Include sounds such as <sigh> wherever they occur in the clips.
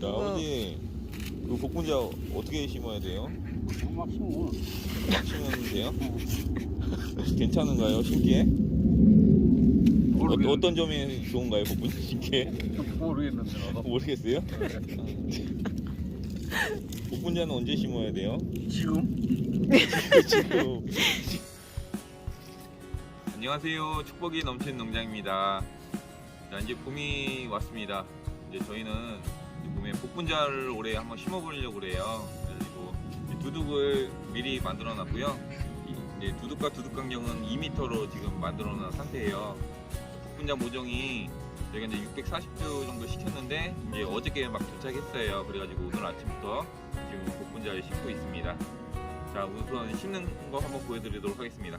자, 아버지, 그 복분자 어떻게 심어야 돼요? 막 심어. 심으면 돼요? <laughs> 괜찮은가요, 심기에? 어, 모르겠, 어떤 점이 좋은가요, 복분자 심기에? 모르겠는데 나도. 모르겠어요? 복분자는 언제 심어야 돼요? 지금? 지금. <laughs> 안녕하세요. 축복이 넘치는 농장입니다. 자, 이제 봄이 왔습니다. 이제 저희는 봄에 복분자를 올해 한번 심어보려고 그래요. 이제 두둑을 미리 만들어 놨고요. 두둑과 두둑 간격은 2m로 지금 만들어 놓은 상태예요. 복분자 모종이 저희가 이제 640주 정도 시켰는데 이제 어저께 막 도착했어요. 그래가지고 오늘 아침부터 지금 복분자를 심고 있습니다. 자 우선 심는 거 한번 보여드리도록 하겠습니다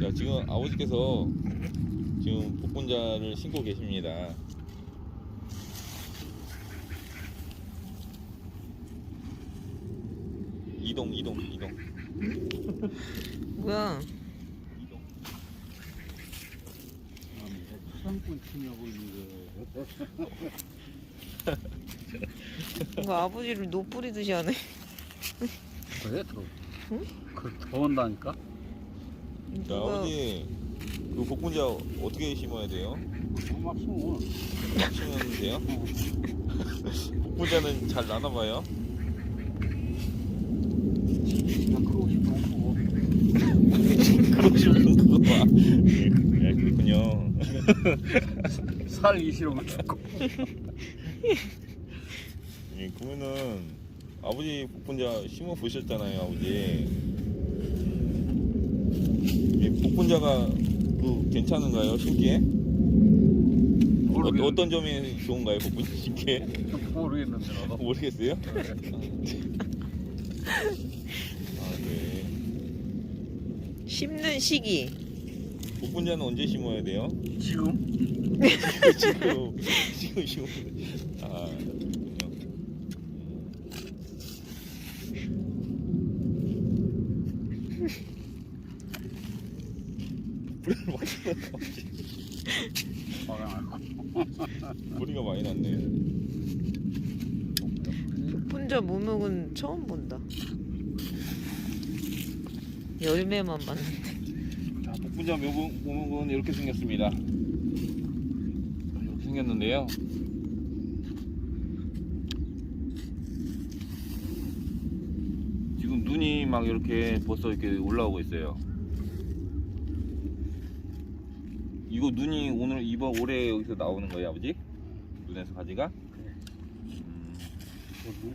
자 지금 아버지께서 지금 복분자를 심고 계십니다 이동 이동 이동 <laughs> 뭐야? 이동 수상권 치냐고 있는데. 이거 아버지를 노뿌리듯이 하네. 그래, 더. 응? 그, 더 온다니까? 자 아버지 그 복분자 어떻게 심어야 돼요? 막 심어. 심으면 돼요? <laughs> 복분자는 잘 나나봐요 그냥 싶어. 거봐 네, 그렇군요 살기 싫으면 죽고. 예, 그러면은 아버지 복분자 심어 보셨잖아요 아버지 이 복분자가 그 괜찮은가요 심기에? 어, 모르겠, 어떤 점이 좋은가요 복분자 심기에? <laughs> 모르겠는데 나도. 모르겠어요? 아, 네. 심는 시기. 복분자는 언제 심어야 돼요? 지금? 지금 지금 지금 아 그렇군요. 뿌리가 많이 났네. 혼자 무묵은 처음 본다. 열매만 봤는데. 자, 복분자 묘목, 묘목은 이렇게 생겼습니다. 이렇게 생겼는데요. 지금 눈이 막 이렇게 벌써 이렇게 올라오고 있어요. 이거 눈이 오늘 이번 올해 여기서 나오는 거예요, 아버지? 눈에서 가지가? 음,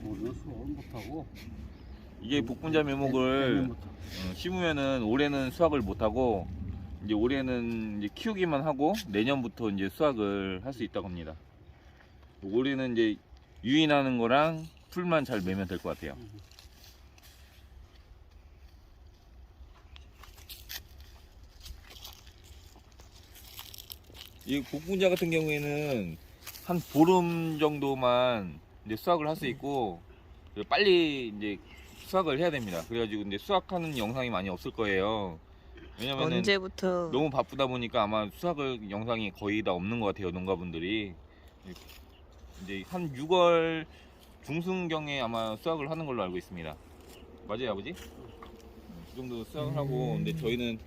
모르는 수업을 못하고. 이게 복분자 묘목을. 어, 심으면은 올해는 수확을 못 하고 이제 올해는 이제 키우기만 하고 내년부터 이제 수확을 할 수 있다고 합니다. 올해는 이제 유인하는 거랑 풀만 잘 매면 될 것 같아요. 이 복분자 같은 경우에는 한 보름 정도만 이제 수확을 할 수 있고 빨리 이제 수확을 해야 됩니다. 그래가지고 이제 수확하는 영상이 많이 없을 거예요. 왜냐면은 언제부터 너무 바쁘다 보니까 아마 수확을 영상이 거의 다 없는 것 같아요 농가분들이 이제 한 6월 중순경에 아마 수확을 하는 걸로 알고 있습니다 맞아요 아버지? 그 정도 수확을 하고 음. 근데 저희는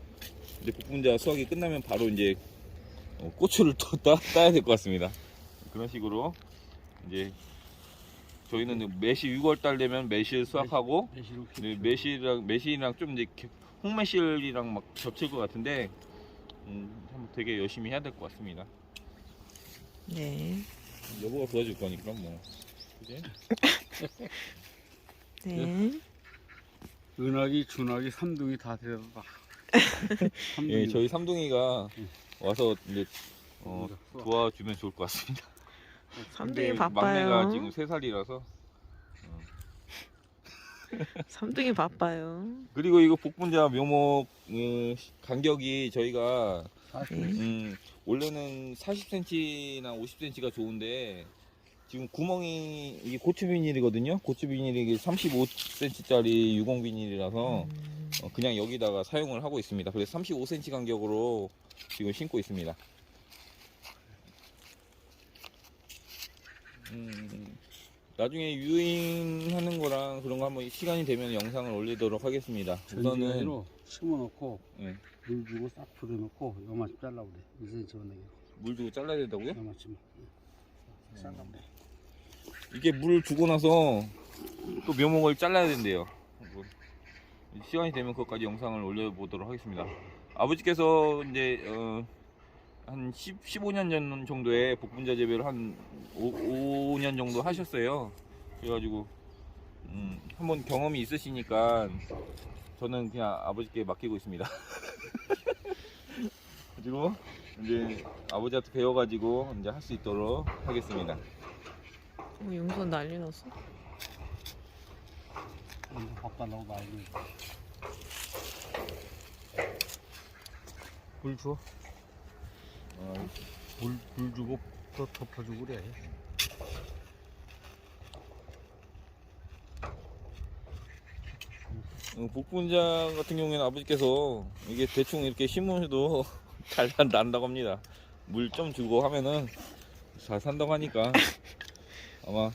이제 복분자 수확이 끝나면 바로 이제 어, 고추를 또 따, 따야 될 것 같습니다 그런 식으로 이제 저희는 매시 6월 달 되면 매실 수확하고 매실로 네. 매실이랑 매실이랑 좀 이제 겨- 홍매실이랑 막 겹칠 것 같은데 음, 한번 되게 열심히 해야 될 것 같습니다. 네. 여보가 도와줄 거니까 뭐. 그지? <laughs> 네. 은하기, 준하기, 삼둥이 다 데려다. <laughs> 삼둥이. 예, 저희 삼둥이가 응. 와서 이제 어, 수학. 도와주면 좋을 것 같습니다. 삼둥이 근데 바빠요. 막내가 지금 3살이라서 삼둥이 바빠요. 그리고 이거 복분자 묘목 음, 간격이 저희가 사실 네. 음, 원래는 40cm나 50cm가 좋은데 지금 구멍이 이게 고추 비닐이거든요. 고추 비닐이 이게 35cm짜리 유공 비닐이라서 음, 어, 그냥 여기다가 사용을 하고 있습니다. 그래서 35cm 간격으로 지금 신고 있습니다. 음, 나중에 유인하는 거랑 그런 거 한번 시간이 되면 영상을 올리도록 하겠습니다. 우선은 전지로 심어놓고 예, 물 주고 싹 풀어놓고 요만큼 잘라고 그래 2cm 만하게 물 주고 잘라야 된다고요? 요만큼 잘라면 돼 이게 물 주고 나서 또 묘목을 잘라야 된대요. 뭐, 시간이 되면 그것까지 영상을 올려보도록 하겠습니다. 아버지께서 이제 어, 한 10, 15년 전 정도에 복분자 재배를 한 5, 5년 정도 하셨어요. 그래가지고 음, 한번 경험이 있으시니까 저는 그냥 아버지께 맡기고 있습니다. <laughs> 그리고 이제 아버지한테 배워가지고 이제 할 수 있도록 하겠습니다. 어, 용선 난리 났어. 먼저 밥 달라고 말고 물 줘. 어, 물, 물 주고 또 덮어주고 그래 어, 복분자 같은 경우에는 아버지께서 이게 대충 이렇게 심으셔도 <laughs> 잘 난- 난다고 합니다. 물 좀 주고 하면은 잘 산다고 하니까 아마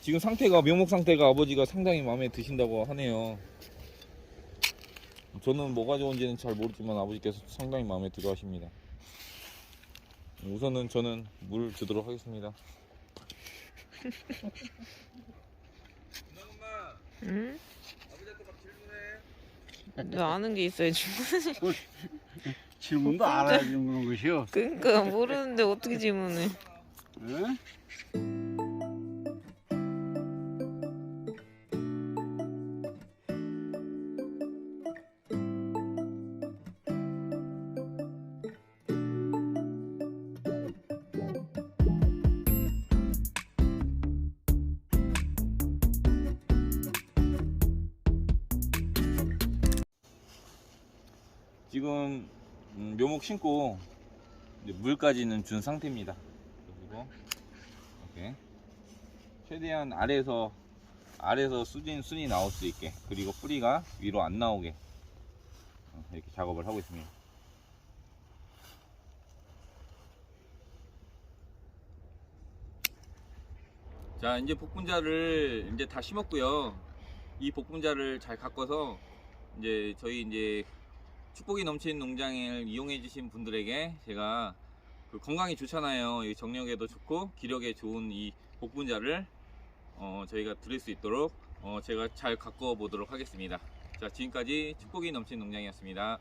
지금 상태가 묘목 상태가 아버지가 상당히 마음에 드신다고 하네요. 저는 뭐가 좋은지는 잘 모르지만 아버지께서 상당히 마음에 들어 하십니다. 우선은 저는 물 주도록 하겠습니다. 응? 질문해. 너 아는 게 있어야지. 질문도 알아야 되는 것이요 그러니까 모르는데 어떻게 질문해? 응? 지금 음, 묘목 이제 물까지는 준 상태입니다. 그리고 이렇게 최대한 아래에서 아래에서 수진 순이 나올 수 있게 그리고 뿌리가 위로 안 나오게 어, 이렇게 작업을 하고 있습니다. 자 이제 복분자를 이제 다 심었고요. 이 복분자를 잘 가꿔서 이제 저희 이제 축복이 넘치는 농장을 이용해 주신 분들에게 제가 그 건강이 좋잖아요. 이 정력에도 좋고 기력에 좋은 이 복분자를 어, 저희가 드릴 수 있도록 어, 제가 잘 가꿔 보도록 하겠습니다. 자 지금까지 축복이 넘치는 농장이었습니다.